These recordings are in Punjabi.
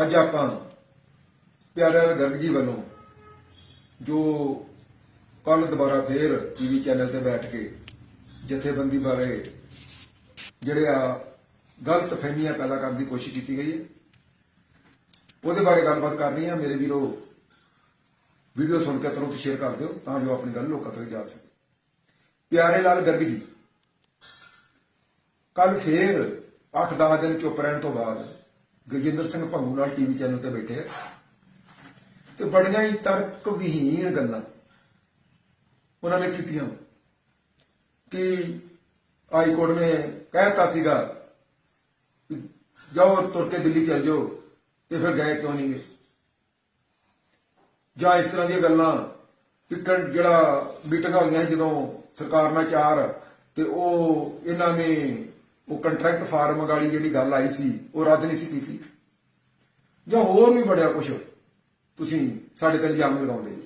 ਅੱਜ ਆਪਾਂ ਪਿਆਰੇ ਲਾਲ ਗਰਗ ਜੀ ਵੱਲੋਂ ਜੋ ਕੱਲ ਦੁਬਾਰਾ ਫੇਰ ਟੀਵੀ ਚੈਨਲ ਤੇ ਬੈਠ ਕੇ ਜਥੇਬੰਦੀ ਬਾਰੇ ਜਿਹੜੇ ਆ ਗਲਤ ਫਹਿਮੀਆਂ ਪੈਦਾ ਕਰਨ ਦੀ ਕੋਸ਼ਿਸ਼ ਕੀਤੀ ਗਈ ਹੈ, ਉਹਦੇ ਬਾਰੇ ਗੱਲਬਾਤ ਕਰ ਰਹੀ ਹਾਂ। ਮੇਰੇ ਵੀਰੋ, ਵੀਡੀਓ ਸੁਣ ਕੇ ਤੁਰੰਤ ਸ਼ੇਅਰ ਕਰ ਦਿਓ ਤਾਂ ਜੋ ਆਪਣੀ ਗੱਲ ਲੋਕਾਂ ਤੱਕ ਜਾ ਸਕੇ। ਪਿਆਰੇ ਲਾਲ ਗਰਗ ਜੀ ਕੱਲ ਫੇਰ 8-10 ਦਿਨ ਚੁੱਪ ਰਹਿਣ ਤੋਂ ਬਾਅਦ ਗਜਿੰਦਰ ਸਿੰਘ ਭੰਗੂ ਨਾਲ ਟੀਵੀ ਚੈਨਲ ਤੇ ਬੈਠੇ ਤੇ ਬੜੀਆਂ ਹੀ ਤਰਕ ਵਿਹੀਨ ਗੱਲਾਂ ਉਹਨਾਂ ਨੇ ਕੀਤੀਆਂ। ਕਿ ਹਾਈ ਕੋਰਟ ਨੇ ਕਹਿਤਾ ਸੀਗਾ ਜਾਓ ਤੁਰ ਕੇ ਦਿੱਲੀ ਚਲ ਜਾਓ ਤੇ ਫਿਰ ਗਏ ਕਿਉਂ ਨਹੀਂ ਗਏ ਜਾਂ ਇਸ ਤਰ੍ਹਾਂ ਦੀਆਂ ਗੱਲਾਂ ਕਿ ਜਿਹੜਾ ਮੀਟਿੰਗਾਂ ਹੋਈਆਂ ਜਦੋਂ ਸਰਕਾਰ ਨਾਲ ਚਾਰ ਤੇ ਉਹ ਇਹਨਾਂ ਨੇ ਉਹ ਕੰਟਰੈਕਟ ਫਾਰਮ ਵਾਲੀ ਜਿਹੜੀ ਗੱਲ ਆਈ ਸੀ, ਉਹ ਰੱਦ ਨਹੀਂ ਸੀ ਕੀਤੀ। ਜਾਂ ਹੋਰ ਵੀ ਬੜਿਆ ਕੁਝ ਤੁਸੀਂ ਸਾਡੇ ਤੇ ਇਲਜ਼ਾਮ ਲਗਾਉਂਦੇ ਜੀ।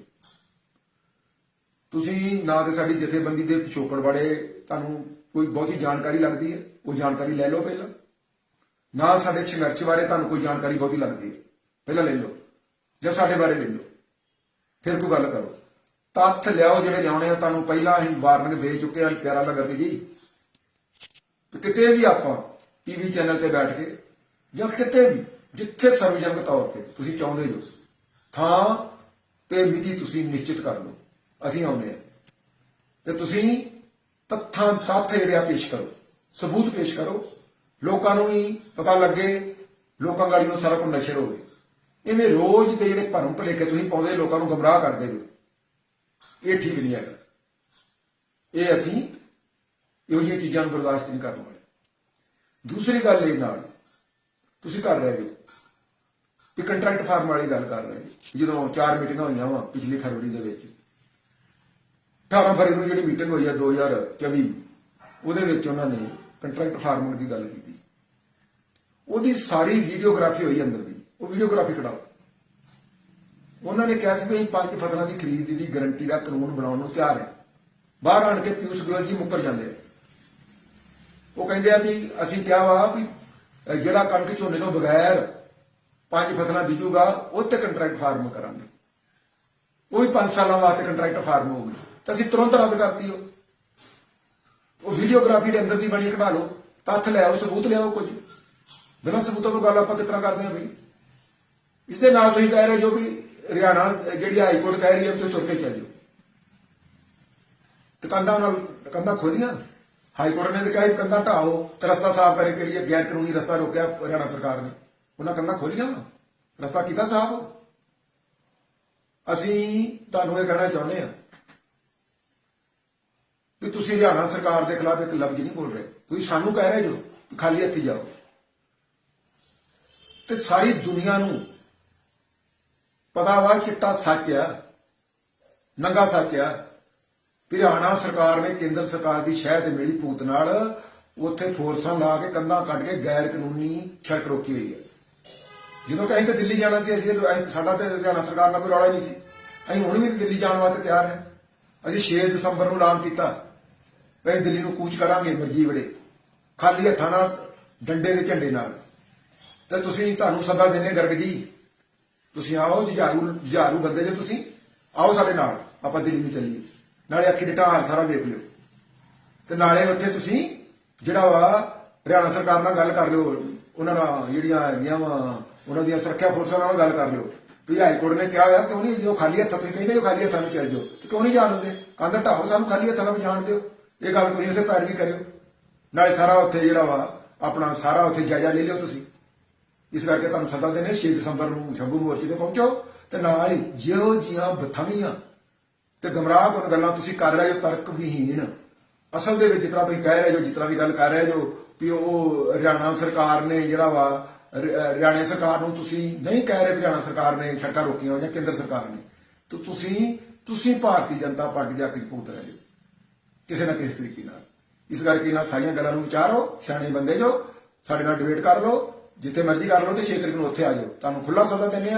ਤੁਸੀਂ ਨਾ ਤੇ ਸਾਡੀ ਜਥੇਬੰਦੀ ਦੇ ਪਿਛੋਕੜ ਬਾਰੇ ਤੁਹਾਨੂੰ ਕੋਈ ਬਹੁਤੀ ਜਾਣਕਾਰੀ ਲੱਗਦੀ ਹੈ? ਉਹ ਜਾਣਕਾਰੀ ਲੈ ਲਓ ਪਹਿਲਾਂ। ਨਾ ਸਾਡੇ ਸੰਘਰਸ਼ ਬਾਰੇ ਤੁਹਾਨੂੰ ਕੋਈ ਜਾਣਕਾਰੀ ਬਹੁਤੀ ਲੱਗਦੀ ਹੈ? ਪਹਿਲਾਂ ਲੈ ਲਓ। ਜਾਂ ਸਾਡੇ ਬਾਰੇ ਲੈ ਲਓ। ਫਿਰ ਕੋਈ ਗੱਲ ਕਰੋ। ਤੱਥ ਲਿਆਓ ਜਿਹੜੇ ਲਿਆਉਣੇ ਆ, ਤੁਹਾਨੂੰ ਪਹਿਲਾਂ ਅਸੀਂ ਵਾਰਨਿੰਗ ਦੇ ਚੁੱਕੇ ਹਾਂ ਪਿਆਰਾ ਲੱਗਰ ਜੀ। ਕਿਤੇ ਵੀ ਆਪਾਂ ਟੀਵੀ ਚੈਨਲ ਤੇ ਬੈਠ ਕੇ ਜਾਂ ਕਿਤੇ ਵੀ, ਜਿੱਥੇ ਸਰਵਜਨਕ ਤੌਰ ਤੇ ਤੁਸੀਂ ਚਾਹੁੰਦੇ ਹੋ ਥਾਂ ਤੇ ਵਿਧੀ ਤੁਸੀਂ ਨਿਸ਼ਚਿਤ ਕਰ ਲਓ। ਅਸੀਂ ਆਉਂਦੇ ਆ ਤੇ ਤੁਸੀਂ ਤੱਥਾਂ ਤੱਥ ਜਿਹੜੇ ਆ ਪੇਸ਼ ਕਰੋ, ਸਬੂਤ ਪੇਸ਼ ਕਰੋ। ਲੋਕਾਂ ਨੂੰ ਵੀ ਪਤਾ ਲੱਗੇ, ਲੋਕਾਂ ਗਾੜੀ ਗਾੜੀਆਂ ਸਾਰਾ ਕੁਝ ਨਸ਼ਰ ਹੋਵੇ ਇਵੇਂ ਰੋਜ਼ ਦੇ ਜਿਹੜੇ ਭਰਮ ਭਲੇਖੇ ਤੁਸੀਂ ਪਾਉਂਦੇ, ਲੋਕਾਂ ਨੂੰ ਗਮਰਾਹ ਕਰਦੇ ਹੋ ਇਹ ਠੀਕ ਨਹੀਂ ਹੈਗਾ। ਇਹ ਅਸੀਂ ਇਹੋ ਜਿਹੀਆਂ ਚੀਜ਼ਾਂ ਨੂੰ ਬਰਦਾਸ਼ਤ ਨਹੀਂ ਕਰਨ ਵਾਲੇ। ਦੂਸਰੀ ਗੱਲ ਇਹ ਨਾਲ, ਤੁਸੀਂ ਕਰ ਰਹੇ ਹੋ ਕਿ ਕੰਟਰੈਕਟ ਫਾਰਮ ਵਾਲੀ ਗੱਲ ਕਰ ਰਹੇ ਹੋ ਜਦੋਂ ਚਾਰ ਮੀਟਿੰਗਾਂ ਹੋਈਆਂ ਵਾ ਪਿਛਲੀ ਫਰਵਰੀ ਦੇ ਵਿੱਚ। 18 ਫਰਵਰੀ ਨੂੰ ਜਿਹੜੀ ਮੀਟਿੰਗ ਹੋਈ ਆ 2024 ਉਹਦੇ ਵਿੱਚ ਉਹਨਾਂ ਨੇ ਕੰਟਰੈਕਟ ਫਾਰਮਰ ਦੀ ਗੱਲ ਕੀਤੀ। ਉਹਦੀ ਸਾਰੀ ਵੀਡੀਓਗ੍ਰਾਫੀ ਹੋਈ ਅੰਦਰ ਦੀ। ਉਹ ਵੀਡੀਓਗ੍ਰਾਫੀ ਕਢਾਓ। ਉਹਨਾਂ ਨੇ ਕਿਹਾ ਸੀ ਵੀ ਅਸੀਂ ਪੰਜ ਫਸਲਾਂ ਦੀ ਖਰੀਦ ਦੀ ਗਾਰੰਟੀ ਦਾ ਕਾਨੂੰਨ ਬਣਾਉਣ ਨੂੰ ਤਿਆਰ ਹੈ। ਬਾਹਰ ਆਣ ਕੇ ਪਿਊਸ਼ ਗੋਇਲ ਜੀ ਮੁੱਕਰ ਜਾਂਦੇ ਆ। ਉਹ ਕਹਿੰਦੇ ਆ ਵੀ ਅਸੀਂ ਕਿਹਾ ਵਾ ਵੀ ਜਿਹੜਾ ਕਣਕ ਝੋਨੇ ਤੋਂ ਬਗੈਰ ਪੰਜ ਫਸਲਾਂ ਬੀਜੂਗਾ, ਉਹ ਤੇ ਕੰਟਰੈਕਟ ਫਾਰਮ ਕਰਾਂਗੇ। ਉਹ ਵੀ 5 ਸਾਲਾਂ ਵਾਸਤੇ ਕੰਟਰੈਕਟ ਫਾਰਮ ਹੋਊਗੀ। ਤਾਂ ਅਸੀਂ ਤੁਰੰਤ ਰੱਦ ਕਰਤੀ ਉਹ ਉਹ ਵੀਡੀਓਗ੍ਰਾਫੀ ਦੇ ਅੰਦਰ ਦੀ ਬਣੀ ਕਢਾ ਲਓ। ਤੱਥ ਲਿਆਓ ਸਬੂਤ ਲਿਆਓ ਕੁਝ। ਬਿਨਾਂ ਸਬੂਤਾਂ ਤੋਂ ਗੱਲ ਆਪਾਂ ਕਿਸ ਤਰ੍ਹਾਂ ਕਰਦੇ ਹਾਂ ਬਈ? ਇਸ ਦੇ ਨਾਲ ਤੁਸੀਂ ਕਹਿ ਰਹੇ ਜੋ ਵੀ ਹਰਿਆਣਾ, ਜਿਹੜੀ ਹਾਈ ਕੋਰਟ ਕਹਿ ਰਹੀ ਹੈ ਕਿ ਤੁਰ ਕੇ ਚੱਲ ਜਾਓ। ਤੇ ਨਾਲ, ਕੰਧਾਂ ਖੋਲੀਆਂ? ਹਾਈ ਕੋਰਟ ਨੇ ਤਾਂ ਕਿਹਾ ਸੀ, ਕੰਧਾਂ ਢਾਓ ਤੇ ਰਸਤਾ ਸਾਫ਼ ਕਰੇ ਕਿ ਲਈ ਗੈਰ ਕਾਨੂੰਨੀ ਰਸਤਾ ਰੋਕਿਆ ਹਰਿਆਣਾ ਸਰਕਾਰ ਨੇ। ਉਹਨਾਂ ਕੰਧਾਂ ਖੋਲੀਆਂ ਰਸਤਾ ਕੀਤਾ ਸਾਫ਼। ਅਸੀਂ ਤੁਹਾਨੂੰ ਇਹ ਕਹਿਣਾ ਚਾਹੁੰਦੇ ਹਾਂ ਕਿ ਤੁਸੀਂ ਹਰਿਆਣਾ ਸਰਕਾਰ ਦੇ ਖਿਲਾਫ ਇੱਕ ਲਫ਼ਜ਼ ਨਹੀਂ ਬੋਲ ਰਹੇ। ਤੁਸੀਂ ਸਾਨੂੰ ਕਹਿ ਰਹੇ ਜੋ ਖਾਲੀ ਹੱਥੀ ਜਾਓ। ਤੇ ਸਾਰੀ ਦੁਨੀਆ ਨੂੰ ਪਤਾ ਵਾ, ਚਿੱਟਾ ਸੱਚ ਆ, ਨੰਗਾ ਸੱਚ ਆ। ਵੀ ਹਰਿਆਣਾ ਸਰਕਾਰ ਨੇ ਕੇਂਦਰ ਸਰਕਾਰ ਦੀ ਸ਼ਹਿ ਤੇ ਮਿਲੀ ਭੂਤ ਨਾਲ ਉੱਥੇ ਫੋਰਸਾਂ ਲਾ ਕੇ ਕੰਧਾਂ ਕੱਢ ਕੇ ਗੈਰ ਕਾਨੂੰਨੀ ਸੜਕ ਰੋਕੀ ਹੋਈ ਹੈ। ਜਦੋਂ ਕਿ ਅਸੀਂ ਤਾਂ ਦਿੱਲੀ ਜਾਣਾ ਸੀ, ਅਸੀਂ ਸਾਡਾ ਤੇ ਹਰਿਆਣਾ ਸਰਕਾਰ ਨਾਲ ਕੋਈ ਰੌਲਾ ਹੀ ਨਹੀਂ ਸੀ। ਅਸੀਂ ਹੁਣ ਵੀ ਦਿੱਲੀ ਜਾਣ ਵਾਸਤੇ ਤਿਆਰ ਹਾਂ। ਅਸੀਂ 6 ਦਸੰਬਰ ਨੂੰ ਐਲਾਨ ਕੀਤਾ। ਵੀ ਦਿੱਲੀ ਨੂੰ ਕੂਚ ਕਰਾਂਗੇ ਮਰਜ਼ੀ ਵੜੇ। ਖਾਲੀ ਹੱਥਾਂ ਨਾਲ, ਡੰਡੇ ਦੇ ਝੰਡੇ ਨਾਲ। ਤੇ ਤੁਸੀਂ ਤੁਹਾਨੂੰ ਸੱਦਾ ਦਿੰਦੇ ਗਰਗ ਜੀ। ਤੁਸੀਂ ਆਓ, ਜੁਝਾਰੂ ਜੁਝਾਰੂ ਬੰਦੇ ਜੇ ਤੁਸੀਂ, ਆਓ ਸਾਡੇ ਨਾਲ। ਆਪਾਂ ਦਿੱਲੀ ਨੂੰ ਚੱਲੀਏ। ਨਾਲੇ ਅੱਖੀ ਡਿਟਾ ਹਾਲ ਸਾਰਾ ਵੇਖ ਲਿਓ। ਤੇ ਨਾਲੇ ਉੱਥੇ ਤੁਸੀਂ ਜਿਹੜਾ ਵਾ ਹਰਿਆਣਾ ਸਰਕਾਰ ਨਾਲ ਗੱਲ ਕਰ ਲਿਓ, ਉਹਨਾਂ ਨਾਲ ਜਿਹੜੀਆਂ ਹੈਗੀਆਂ ਵਾ, ਉਹਨਾਂ ਦੀਆਂ ਸੁਰੱਖਿਆ ਫੋਰਸਾਂ ਨਾਲ ਗੱਲ ਕਰ ਲਿਓ। ਵੀ ਹਾਈ ਕੋਰਟ ਨੇ ਕਿਹਾ ਹੋਇਆ, ਕਿਉਂ ਨਹੀਂ ਜੋ ਖਾਲੀ ਹੱਥਾਂ ਤੁਸੀਂ ਕਹਿੰਦੇ ਜੋ ਖਾਲੀ ਹੱਥਾਂ ਨੂੰ ਚੱਲ ਜਾਓ, ਤੇ ਕਿਉਂ ਨਹੀਂ ਜਾਣ ਦਿੰਦੇ? ਕਹਿੰਦਾ ਢਾਓ ਸਾਨੂੰ ਖਾਲੀ ਹੱਥਾਂ ਨਾਲ ਜਾਣ ਦਿਓ। ਇਹ ਗੱਲ ਤੁਸੀਂ ਉੱਥੇ ਪੈਰ ਵੀ ਕਰਿਓ। ਨਾਲੇ ਸਾਰਾ ਉੱਥੇ ਜਿਹੜਾ ਵਾ, ਆਪਣਾ ਸਾਰਾ ਉੱਥੇ ਜਾਇਜ਼ਾ ਲੈ ਲਿਓ ਤੁਸੀਂ। ਇਸ ਕਰਕੇ ਤੁਹਾਨੂੰ ਸੱਦਾ ਦੇਣੇ 6 ਦਸੰਬਰ ਨੂੰ ਸ਼ੰਭੂ ਮੋਰਚੇ ਤੇ ਪਹੁੰਚੋ, ਤੇ ਨਾਲ ਹੀ ਜਿਹੋ ਜੀਆਂ ਬਥਮੀਆਂ ਤੇ ਗਮਰਾਹ ਕਰਨ ਗੱਲਾਂ ਤੁਸੀਂ ਕਰ ਰਹੇ ਹੋ, ਤਰਕ ਵਿਹੀਨ ਅਸਲ ਦੇ ਵਿੱਚ ਜਿਸ ਤਰ੍ਹਾਂ ਤੁਸੀਂ ਕਹਿ ਰਹੇ ਹੋ ਜਿਸ ਤਰ੍ਹਾਂ ਦੀ ਗੱਲ ਕਰ ਰਹੇ ਜੋ, ਵੀ ਉਹ ਹਰਿਆਣਾ ਸਰਕਾਰ ਨੇ ਜਿਹੜਾ ਵਾ ਹਰਿ- ਹਰਿਆਣਾ ਸਰਕਾਰ ਨੂੰ ਤੁਸੀਂ ਨਹੀਂ ਕਹਿ ਰਹੇ ਹਰਿਆਣਾ ਸਰਕਾਰ ਨੇ ਸੜਕਾਂ ਰੋਕੀਆਂ ਜਾਂ ਕੇਂਦਰ ਸਰਕਾਰ ਨੇ। ਤਾਂ ਤੁਸੀਂ ਤੁਸੀਂ ਭਾਰਤੀ ਜਨਤਾ ਪਾਰਟੀ ਦੇ ਹੱਕ ਭੂਤ ਰਹੇ ਹੋ। ਕਿਸੇ ਨਾ ਕਿਸੇ ਤਰੀਕੇ ਨਾਲ। ਇਸ ਕਰਕੇ ਇਹਨਾਂ ਸਾਰੀਆਂ ਗੱਲਾਂ ਨੂੰ ਵਿਚਾਰੋ, ਸਿਆਣੇ ਬੰਦੇ ਜੋ, ਸਾਡੇ ਨਾਲ ਡਿਬੇਟ ਕਰ ਲਓ, ਜਿੱਥੇ ਮਰਜ਼ੀ ਕਰ ਲਓ ਤੇ 6 ਤਰੀਕ ਨੂੰ ਉੱਥੇ ਆ ਜਾਓ। ਤੁਹਾਨੂੰ ਖੁੱਲਾ ਸੱਦਾ ਦਿੰਦੇ ਹਾਂ।